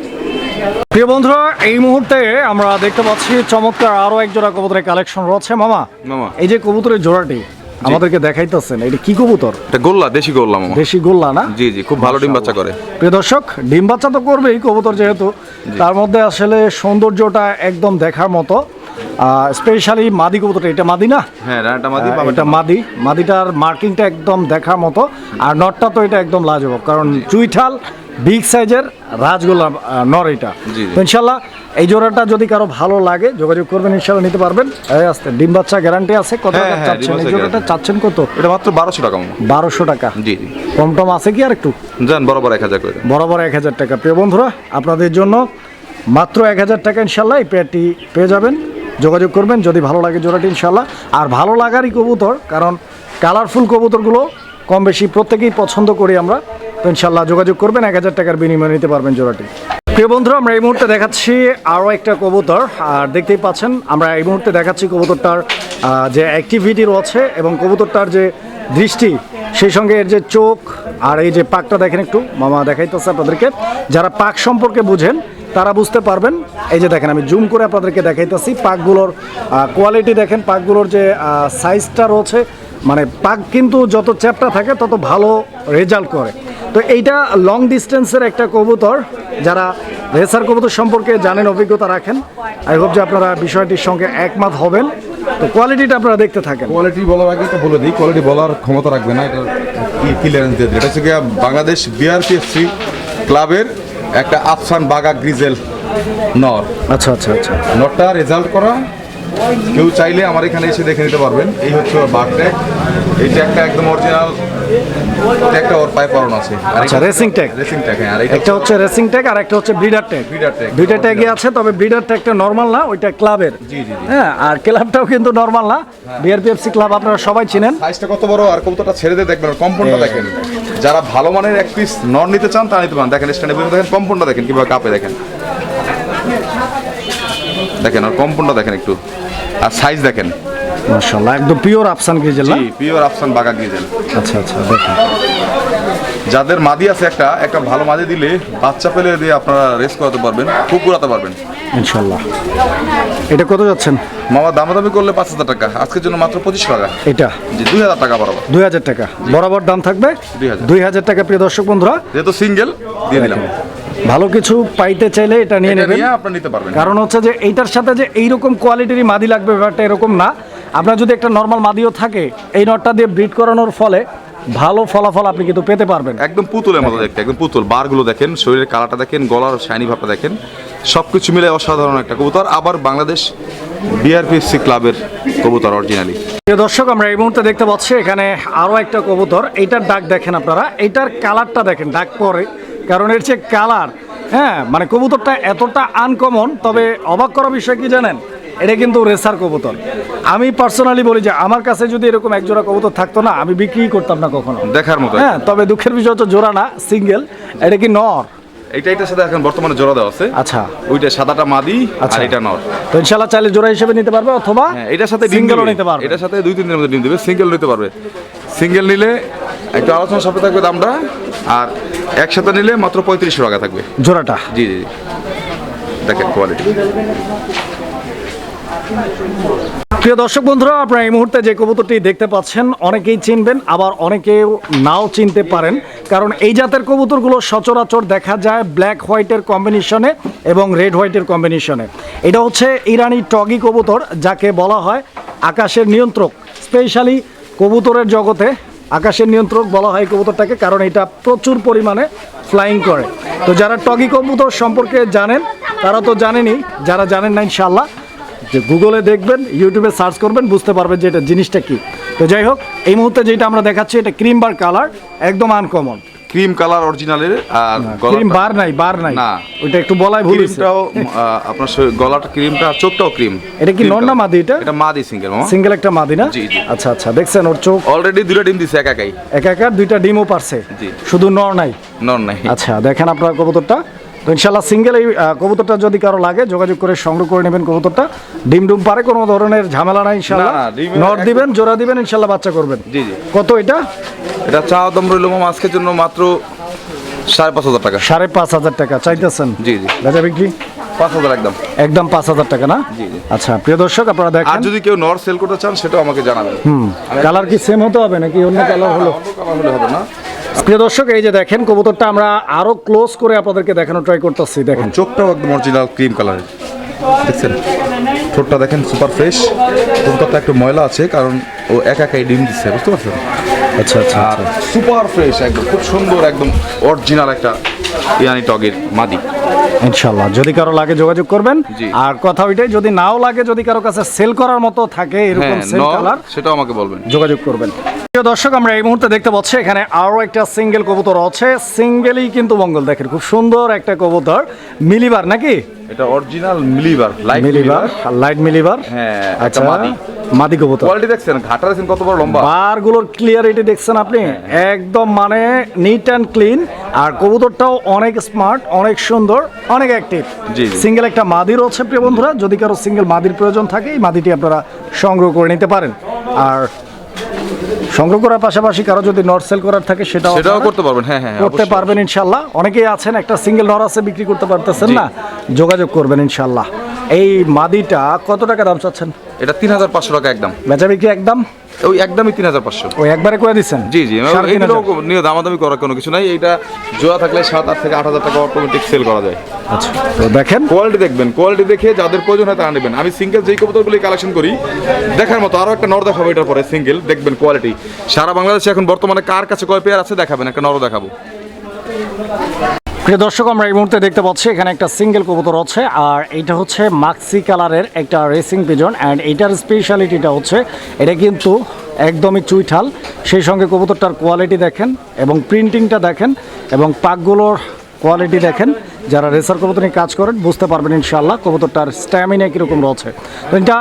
[SPEAKER 1] প্রিয় বন্ধুরা এই মুহূর্তে আমরা দেখতে পাচ্ছি চমৎকার আরও এক জোড়া কবুতরের কালেকশন রয়েছে। মামা
[SPEAKER 3] মামা।
[SPEAKER 1] এই যে কবুতরের জোড়াটি আমাদেরকে দেখাইতেছেন এটা কি কবুতর?
[SPEAKER 3] এটা গোল্লা দেশি গোল্লা মামা।
[SPEAKER 1] দেশি গোল্লা না?
[SPEAKER 3] জি জি খুব ভালো ডিম বাচ্চা করে।
[SPEAKER 1] প্রিয় দর্শক ডিম বাচ্চা তো করবেই কবুতর যেহেতু। তার মধ্যে আসলে সৌন্দর্যটা একদম দেখার মতো। স্পেশালি মাদি কবুতরটা এটা মাদি না?
[SPEAKER 3] হ্যাঁ রানাটা মাদি
[SPEAKER 1] এটা মাদি। মাদিটার মার্কিংটা একদম দেখার মতো। আর নটটা তো এটা একদম লাজবাব কারণ চুইঠাল বিগ সাইজের রাজগোল্লা আহ, নর এটা। তো ইনশাল্লাহ এই জোড়াটা যদি কারও ভালো লাগে যোগাযোগ করবেন ইনশাল্লাহ নিতে পারবেন। এই আসতে ডিম বাচ্চা গ্যারান্টি আছে কত
[SPEAKER 3] হ্যাঁ,
[SPEAKER 1] টাকা
[SPEAKER 3] হ্যাঁ,
[SPEAKER 1] চাচ্ছেন? এই জোড়াটা চাচ্ছেন কত?
[SPEAKER 3] এটা মাত্র বারোশো টাকা।
[SPEAKER 1] বারোশো টাকা।
[SPEAKER 3] জি
[SPEAKER 1] কম টম আছে কি আর একটু?
[SPEAKER 3] যান বরাবর এক হাজার করে।
[SPEAKER 1] বরাবর এক হাজার টাকা। প্রিয় বন্ধুরা আপনাদের জন্য মাত্র এক হাজার টাকা ইনশাল্লাহ এই পেয়ারটি পেয়ে যাবেন। যোগাযোগ করবেন যদি ভালো লাগে জোড়াটি ইনশাল্লাহ। আর ভালো লাগারই কবুতর কারণ কালারফুল কবুতরগুলো কম বেশি প্রত্যেকেই পছন্দ করি আমরা। তো ইনশাল্লাহ যোগাযোগ করবেন, এক হাজার টাকার বিনিময়ে নিতে পারবেন জোড়াটি। প্রিয় বন্ধুরা, আমরা এই মুহূর্তে দেখাচ্ছি আরও একটা কবুতর, আর দেখতেই পাচ্ছেন, আমরা এই মুহূর্তে দেখাচ্ছি কবুতরটার যে অ্যাক্টিভিটি রয়েছে এবং কবুতরটার যে দৃষ্টি, সেই সঙ্গে এর যে চোখ, আর এই যে পাকটা দেখেন একটু, মামা দেখাইতেছে আপনাদেরকে। যারা পাক সম্পর্কে বুঝেন, তারা বুঝতে পারবেন। এই যে দেখেন, আমি জুম করে আপনাদেরকে দেখাইতেছি, পাকগুলোর কোয়ালিটি দেখেন, পাকগুলোর যে সাইজটা রয়েছে মানে পাক কিন্তু যত চ্যাপটা থাকে তত ভালো রেজাল্ট করে। তো এইটা লং ডিস্টেন্সের একটা কবুতর যারা রেসার কবুতর সম্পর্কে জানেন অভিজ্ঞতা রাখেন। আই হোপ যে আপনারা বিষয়টির সঙ্গে একমত হবেন। তো কোয়ালিটিটা আপনারা দেখতে থাকেন।
[SPEAKER 2] কোয়ালিটি বলার আগে তো বলে দিই কোয়ালিটি বলার ক্ষমতা রাখবে না এটা ক্লিয়ারেন্স দিয়ে। এটা হচ্ছে বাংলাদেশ বিআরপিএফসি ক্লাবের একটা আফসান বাগা গ্রিজেল নর।
[SPEAKER 1] আচ্ছা আচ্ছা আচ্ছা।
[SPEAKER 2] নটটা রেজাল্ট করা কেউ চাইলে আমার এখানে এসে দেখে নিতে পারবেন। এই হচ্ছে ওর বাঘ ট্যাগ এই ট্যাগটা একদম অরিজিনাল ট্যাগটা ওর পায়ে পরানো আছে। আর
[SPEAKER 1] আচ্ছা, racing tag?
[SPEAKER 2] রেসিং ট্যাগ হ্যাঁ আর এটা
[SPEAKER 1] একটা হচ্ছে রেসিং ট্যাগ আর একটা হচ্ছে ব্রিডার ট্যাগ
[SPEAKER 2] Breeder tag।
[SPEAKER 1] দুইটা ট্যাগই আছে তবে ব্রিডার ট্যাগটা নর্মাল না ওইটা ক্লাবের
[SPEAKER 2] জি, জি।
[SPEAKER 1] হ্যাঁ আর ক্লাবটাও কিন্তু নর্মাল না। বিআরপিএফসি ক্লাব আপনারা সবাই চিনেন।
[SPEAKER 2] সাইজটা কত বড় আর কবুতরটা ছেড়ে দিয়ে দেখবেন কম্পাউন্ডটা দেখেন। যারা ভালো মানের এক পিস নর নিতে চান তারা নিতে পারেন। দেখেন স্ট্যান্ডে দেখেন কম্পাউন্ডটা দেখেন কীভাবে কাপে দেখেন। দেখেন আর কম্পাউন্ডটা দেখেন একটু। আর সাইজ দেখেন।
[SPEAKER 1] মাশাআল্লাহ একদম পিওর আফসান গ্রিজেল না?
[SPEAKER 2] জি পিওর আফসান বাগা গ্রিজেল
[SPEAKER 1] আচ্ছা আচ্ছা দেখুন।
[SPEAKER 2] যাদের মাদি আছে একটা একটা ভালো মাদি দিলে বাচ্চা পেলে দিয়ে আপনারা রেস করাতে পারবেন খুব করাতে পারবেন।
[SPEAKER 1] ইনশাআল্লাহ। এটা কত যাচ্ছেন?
[SPEAKER 2] মামা দামাদামি করলে পাঁচ হাজার টাকা আজকের জন্য মাত্র পঁচিশশো টাকা।
[SPEAKER 1] এটা?
[SPEAKER 2] জি দুই হাজার টাকা বরাবর।
[SPEAKER 1] দুই হাজার টাকা। বরাবর দাম থাকবে?
[SPEAKER 2] 2000
[SPEAKER 1] দুই হাজার টাকা প্রিয় দর্শক বন্ধুরা।
[SPEAKER 2] যেহেতু সিঙ্গেল দিয়ে দিলাম।
[SPEAKER 1] ভালো কিছু পাইতে চাইলে এটা নিয়ে নেবেন।
[SPEAKER 2] নিয়ে আপনারা নিতে পারবেন।
[SPEAKER 1] কারণ হচ্ছে যে এইটার সাথে যে এইরকম কোয়ালিটিরই মাদি লাগবে ব্যাপারটা এরকম না। আপনার যদি একটা নর্মাল মাদিও থাকে এই নটটা দিয়ে ব্রিড করানোর ফলে ভালো ফলাফল আপনি কিন্তু পেতে পারবেন।
[SPEAKER 2] একদম পুতুলের মতো দেখতে একদম পুতুল। বারগুলো দেখেন শরীরের কালারটা দেখেন গলার শাইনি ভাবটা দেখেন। সব কিছু মিলে অসাধারণ একটা কবুতর। আবার বাংলাদেশ বিআরপিএসসি ক্লাবের কবুতর অরিজিনালি
[SPEAKER 1] দর্শক আমরা এই মুহূর্তে দেখতে পাচ্ছি এখানে আরও একটা কবুতর। এইটার ডাক দেখেন আপনারা। এইটার কালারটা দেখেন ডাক পরে। কারণ এর চেয়ে কালার হ্যাঁ মানে কবুতরটা এতটা আনকমন তবে অবাক করা বিষয় কি জানেন? এটা কিন্তু রেসার কবুতর। আমি পার্সোনালি বলি যে আমার কাছে যদি এরকম এক জোড়া কবুতর থাকতো না আমি বিক্রি করতাম না কখনো।
[SPEAKER 2] দেখার মতো
[SPEAKER 1] হ্যাঁ তবে দুঃখের বিষয় হচ্ছে জোড়া না সিঙ্গেল এটা কি নর?
[SPEAKER 2] এইটা এটার সাথে এখন বর্তমানে জোড়া দেওয়া আছে।
[SPEAKER 1] আচ্ছা।
[SPEAKER 2] ওইটা সাদাটা মাদি
[SPEAKER 1] আচ্ছা।
[SPEAKER 2] আর এটা নর।
[SPEAKER 1] তো ইনশাল্লাহ চাইলে জোড়া হিসেবে নিতে পারবে অথবা
[SPEAKER 2] হ্যাঁ এটার সাথে
[SPEAKER 1] সিঙ্গেলও নিতে পারবে।
[SPEAKER 2] এটার সাথে দুই তিন দিনের মধ্যে ডিম দেবে সিঙ্গেল নিতে পারবে। সিঙ্গেল নিলে একটু আলোচনা সাপে থাকবে দামটা আর একসাথে নিলে মাত্র পঁয়ত্রিশশো টাকা থাকবে।
[SPEAKER 1] জোড়াটা?
[SPEAKER 2] জি জি। দেখেন কোয়ালিটি
[SPEAKER 1] প্রিয় দর্শক বন্ধুরা আপনারা এই মুহূর্তে যে কবুতরটি দেখতে পাচ্ছেন অনেকেই চিনবেন আবার অনেকেও নাও চিনতে পারেন। কারণ এই জাতের কবুতরগুলো সচরাচর দেখা যায় ব্ল্যাক হোয়াইটের কম্বিনেশনে এবং রেড হোয়াইটের কম্বিনেশনে এটা হচ্ছে ইরানি টগি কবুতর যাকে বলা হয় আকাশের নিয়ন্ত্রক স্পেশালি কবুতরের জগতে। আকাশের নিয়ন্ত্রক বলা হয় কবুতরটাকে, কারণ এটা প্রচুর পরিমাণে ফ্লাইং করে। তো যারা টগি কবুতর সম্পর্কে জানেন, তারা তো জানেনই, যারা জানেন না ইনশাল্লাহ যে গুগলে দেখবেন, ইউটিউবে সার্চ করবেন, বুঝতে পারবেন যে এটা জিনিসটা কি। তো যাই হোক, এই মুহূর্তে যেটা আমরা দেখাচ্ছি, এটা ক্রিম বার কালার, একদম আনকমন
[SPEAKER 2] ক্রিম কালার অরিজিনালের আর
[SPEAKER 1] ক্রিম বার নাই বার নাই।
[SPEAKER 2] না।
[SPEAKER 1] ওটা একটু বলাই ভুল।
[SPEAKER 2] ক্রিমটাও আপনার গলাটা ক্রিমটা আর চোখটাও ক্রিম।
[SPEAKER 1] এটা কি নর না মাদি এটা?
[SPEAKER 2] এটা মাদি সিঙ্গেল মামা।
[SPEAKER 1] সিঙ্গেল একটা মাদি না?
[SPEAKER 2] জি, জি।
[SPEAKER 1] আচ্ছা আচ্ছা দেখছেন ওর চোখ?
[SPEAKER 2] অলরেডি দুটো ডিম দিছে একা একাই।
[SPEAKER 1] একা একা দুইটা ডিমও পারছে।
[SPEAKER 2] জি।
[SPEAKER 1] শুধু নর নাই?
[SPEAKER 2] নর নাই।
[SPEAKER 1] আচ্ছা দেখেন আপনার কবুতরটা। তো ইনশাল্লাহ সিঙ্গেল এই কবুতরটা যদি কারও লাগে যোগাযোগ করে সংগ্রহ করে নেবেন কবুতরটা। ডিম ডুম পারে কোনো ধরনের ঝামেলা নাই ইনশাল্লাহ
[SPEAKER 2] না, ডিমের
[SPEAKER 1] নর
[SPEAKER 2] একদম-
[SPEAKER 1] দিবেন জোড়া দিবেন ইনশাল্লাহ বাচ্চা করবেন।
[SPEAKER 2] জি জি।
[SPEAKER 1] কত এটা?
[SPEAKER 2] এটা চা দাম রইল আজকের জন্য মাত্র সাড়ে পাঁচ হাজার টাকা।
[SPEAKER 1] সাড়ে পাঁচ হাজার টাকা চাইতেছেন?
[SPEAKER 2] জি, জি।
[SPEAKER 1] বেচা বিক্রি?
[SPEAKER 2] পাঁচ হাজার একদম।
[SPEAKER 1] একদম পাঁচ হাজার টাকা না?
[SPEAKER 2] জি, জি।
[SPEAKER 1] আচ্ছা প্রিয় দর্শক আপনারা
[SPEAKER 2] আর
[SPEAKER 1] দেখেন
[SPEAKER 2] যদি কেউ নর সেল করতে চান সেটাও আমাকে জানাবেন।
[SPEAKER 1] কালার কি সেম হতে হবে নাকি অন্য কালার হলো?
[SPEAKER 2] কালার হলে হবে না।
[SPEAKER 1] প্রিয় দর্শক এই যে দেখেন কবুতরটা আমরা আরও ক্লোজ করে আপনাদেরকে দেখানো ট্রাই করতেছি। দেখেন।
[SPEAKER 2] চোখটাও একদম অরিজিনাল ক্রিম কালারের দেখছেন? ঠোঁটটা দেখেন সুপার ফ্রেশ কবুতরটা একটু ময়লা আছে কারণ ও একা একাই ডিম দিচ্ছে বুঝতে পারছেন?
[SPEAKER 1] আচ্ছা আচ্ছা
[SPEAKER 2] আর সুপার ফ্রেশ একদম খুব সুন্দর একদম অরিজিনাল একটা ইয়ানি টগের মাদি।
[SPEAKER 1] ইনশাল্লাহ যদি কারও লাগে যোগাযোগ করবেন। আর কথা ওইটাই যদি নাও লাগে যদি কারও কাছে সেল করার মতো থাকে এরকম
[SPEAKER 2] হ্যাঁ
[SPEAKER 1] সেল কালার
[SPEAKER 2] সেটাও আমাকে বলবেন।
[SPEAKER 1] যোগাযোগ করবেন। প্রিয় দর্শক আমরা এই মুহূর্তে দেখতে পাচ্ছি এখানে আরও একটা সিঙ্গেল কবুতর আছে। সিঙ্গেলই কিন্তু মঙ্গল দেখেন খুব সুন্দর একটা কবুতর মিলিবার নাকি?
[SPEAKER 2] এটা original mealy bar light
[SPEAKER 1] mealy bar light mealy bar
[SPEAKER 2] হ্যাঁ,
[SPEAKER 1] আচ্ছা
[SPEAKER 2] মাদি।
[SPEAKER 1] মাদি কবুতর।
[SPEAKER 2] কোয়ালিটি দেখছেন ঘাটা দেখছেন কত বড় লম্বা?
[SPEAKER 1] বারগুলোর ক্লিয়ারিটি দেখছেন আপনি? একদম মানে নিট অ্যান্ড ক্লিন আর কবুতরটাও অনেক স্মার্ট অনেক সুন্দর অনেক অ্যাক্টিভ। সিঙ্গেল একটা মাদির হচ্ছে প্রিয় বন্ধুরা। যদি কারও সিঙ্গেল মাদির প্রয়োজন থাকে এই মাদিটি আপনারা সংগ্রহ করে নিতে পারেন। আর সংগ্রহ করার পাশাপাশি কারও যদি নট সেল করার থাকে সেটাও
[SPEAKER 2] সেটাও করতে পারবেন। হ্যাঁ হ্যাঁ হ্যাঁ,
[SPEAKER 1] করতে পারবেন ইনশাল্লাহ অনেকেই আছেন একটা সিঙ্গেল নর আছে বিক্রি করতে পারতেছেন না? যোগাযোগ করবেন ইনশাল্লাহ এই মাদিটা কত টাকা দাম চাচ্ছেন?
[SPEAKER 2] এটা তিন হাজার পাঁচশো টাকা একদম।
[SPEAKER 1] বেচা বিক্রি একদম?
[SPEAKER 2] ওই একদমই তিন হাজার পাঁচশো।
[SPEAKER 1] ওই একবারে করে দিচ্ছেন?
[SPEAKER 2] জি জি এইগুলো নিয়ে দামাদামি করার কোনো কিছু নাই। এইটা জোড়া থাকলে সাত আট থেকে আট হাজার টাকা অটোমেটিক সেল করা যায়।
[SPEAKER 1] আচ্ছা তো দেখেন।
[SPEAKER 2] কোয়ালিটি দেখবেন কোয়ালিটি দেখে যাদের প্রয়োজন হয় তারা নেবেন। আমি সিঙ্গেল যেই কবুতরগুলি কালেকশন করি দেখার মতো আরও একটা নর দেখাবো এটার পরে সিঙ্গেল দেখবেন কোয়ালিটি সারা বাংলাদেশে এখন বর্তমানে কার কাছে কয় পেয়ার আছে দেখাবেন? একটা নরও দেখাবো।
[SPEAKER 1] প্রিয় দর্শক, আমরা এই মুহূর্তে দেখতে পাচ্ছি, এখানে একটা সিঙ্গেল কবুতর আছে, আর এটা হচ্ছে মাক্সি কালারের একটা রেসিং পিজন অ্যান্ড এটার স্পেশালিটিটা হচ্ছে, এটা কিন্তু একদমই চুইঠাল। সেই সঙ্গে কবুতরটার কোয়ালিটি দেখেন, এবং প্রিন্টিংটা দেখেন, এবং পাকগুলোর কোয়ালিটি দেখেন যারা রেসার কবুতর নিয়ে কাজ করেন বুঝতে পারবেন ইনশাল্লাহ কবুতরটার স্ট্যামিনা কীরকম রয়েছে। তো এটা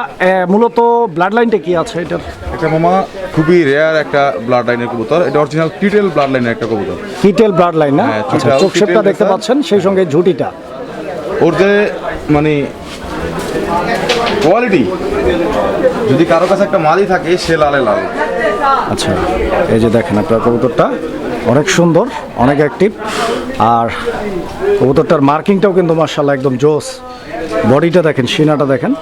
[SPEAKER 1] মূলত ব্লাড লাইনটা কি আছে এটার?
[SPEAKER 2] এটা মামা খুবই রেয়ার একটা ব্লাড লাইনের কবুতর। এটা অরিজিনাল কিটেল ব্লাড লাইনের একটা কবুতর।
[SPEAKER 1] কিটেল ব্লাড লাইন না আচ্ছা চোখ শেপটা দেখতে পাচ্ছেন সেই সঙ্গে ঝুটিটা।
[SPEAKER 2] ওর যে মানে কোয়ালিটি যদি কারও কাছে একটা মালি থাকে সে লালে লাল।
[SPEAKER 1] আচ্ছা এই যে দেখেন আপনার কবুতরটা। অনেক সুন্দর অনেক অ্যাক্টিভ আর কবুতরটার মার্কিংটাও কিন্তু মার্শাল্লাহ একদম জোস। বডিটা দেখেন সিনাটা দেখেন।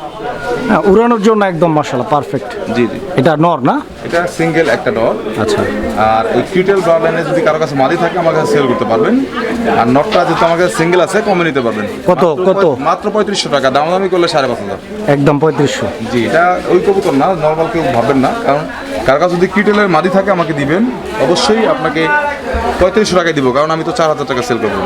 [SPEAKER 1] হ্যাঁ উড়ানোর জন্য একদম মার্শাল্লাহ পারফেক্ট
[SPEAKER 2] জি জি।
[SPEAKER 1] এটা নর না?
[SPEAKER 2] এটা সিঙ্গেল একটা ডর
[SPEAKER 1] আচ্ছা।
[SPEAKER 2] আর এই কিউটেল ব্লাড লাইনে যদি কারও কাছে মালি থাকে আমার কাছে সেল করতে পারবেন। আর নটটা যেহেতু আমার কাছে সিঙ্গেল আছে কমে নিতে পারবেন।
[SPEAKER 1] কত, কত?
[SPEAKER 2] মাত্র পঁয়ত্রিশশো টাকা। দাম দামি করলে সাড়ে পাঁচ হাজার।
[SPEAKER 1] একদম পঁয়ত্রিশশো।
[SPEAKER 2] জি এটা ওই কবুতর না নর্মাল কেউ ভাববেন না। কারণ কার কাছে যদি কিটেলের মাদি থাকে আমাকে দিবেন, অবশ্যই আপনাকে পঁয়ত্রিশশো টাকায় দিব, কারণ আমি তো চার হাজার টাকা সেল করব।